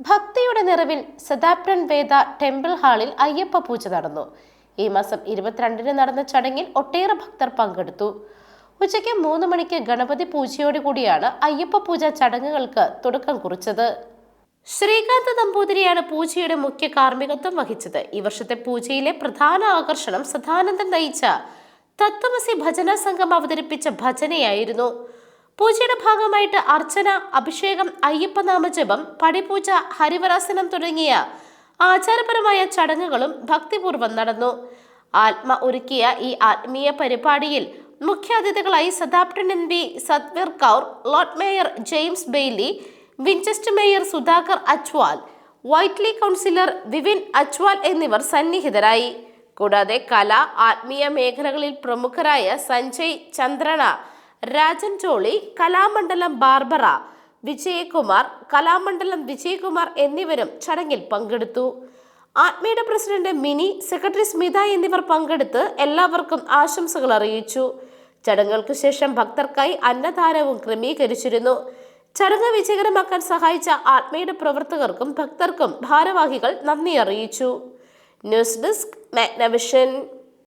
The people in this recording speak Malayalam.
ഭക്തിയുടെ നിറവിൽ സദാപ്രൻ വേദ ടെമ്പിൾ ഹാളിൽ അയ്യപ്പ പൂജ നടന്നു. ഈ മാസം ഇരുപത്തിരണ്ടിന് നടന്ന ചടങ്ങിൽ ഒട്ടേറെ ഭക്തർ പങ്കെടുത്തു. ഉച്ചയ്ക്ക് മൂന്ന് മണിക്ക് ഗണപതി പൂജയോടുകൂടിയാണ് അയ്യപ്പ പൂജ ചടങ്ങുകൾക്ക് തുടക്കം കുറിച്ചത്. ശ്രീകാന്ത് നമ്പൂതിരിയാണ് പൂജയുടെ മുഖ്യ കാർമ്മികത്വം വഹിച്ചത്. ഈ വർഷത്തെ പൂജയിലെ പ്രധാന ആകർഷണം സദാനന്ദൻ നയിച്ച തത്വമസി ഭജന സംഘം അവതരിപ്പിച്ച ഭജനയായിരുന്നു. പൂജയുടെ ഭാഗമായിട്ട് അർച്ചന അഭിഷേകം അയ്യപ്പനാമജപം പടിപൂജ ഹരിവരാസനം തുടങ്ങിയ ആചാരപരമായ ചടങ്ങുകളും ഭക്തിപൂർവം നടന്നു. ആത്മ ഒരുക്കിയ ഈ ആത്മീയ പരിപാടിയിൽ മുഖ്യാതിഥികളായി Southampton M P Satvir Kaur lord mayor James Bailey Winchester mayor Sudhakar അച്വാൽ Whiteley councillor Vivin അച്വാൽ എന്നിവർ സന്നിഹിതരായി. കൂടാതെ കല ആത്മീയ മേഖലകളിൽ പ്രമുഖരായ സഞ്ജയ് ചന്ദ്രണ രാജൻ ചോളി കലാമണ്ഡലം ബാർബറ വിജയകുമാർ കലാമണ്ഡലം വിജയകുമാർ എന്നിവരും ചടങ്ങിൽ പങ്കെടുത്തു. ആത്മീയുടെ പ്രസിഡന്റ് മിനി സെക്രട്ടറി സ്മിത എന്നിവർ പങ്കെടുത്ത് എല്ലാവർക്കും ആശംസകൾ അറിയിച്ചു. ചടങ്ങുകൾക്ക് ശേഷം ഭക്തർക്കായി അന്നദാനവും ക്രമീകരിച്ചിരുന്നു. ചടങ്ങ് വിജയകരമാക്കാൻ സഹായിച്ച ആത്മീയുടെ പ്രവർത്തകർക്കും ഭക്തർക്കും ഭാരവാഹികൾ നന്ദി അറിയിച്ചു. News desk Magnavision.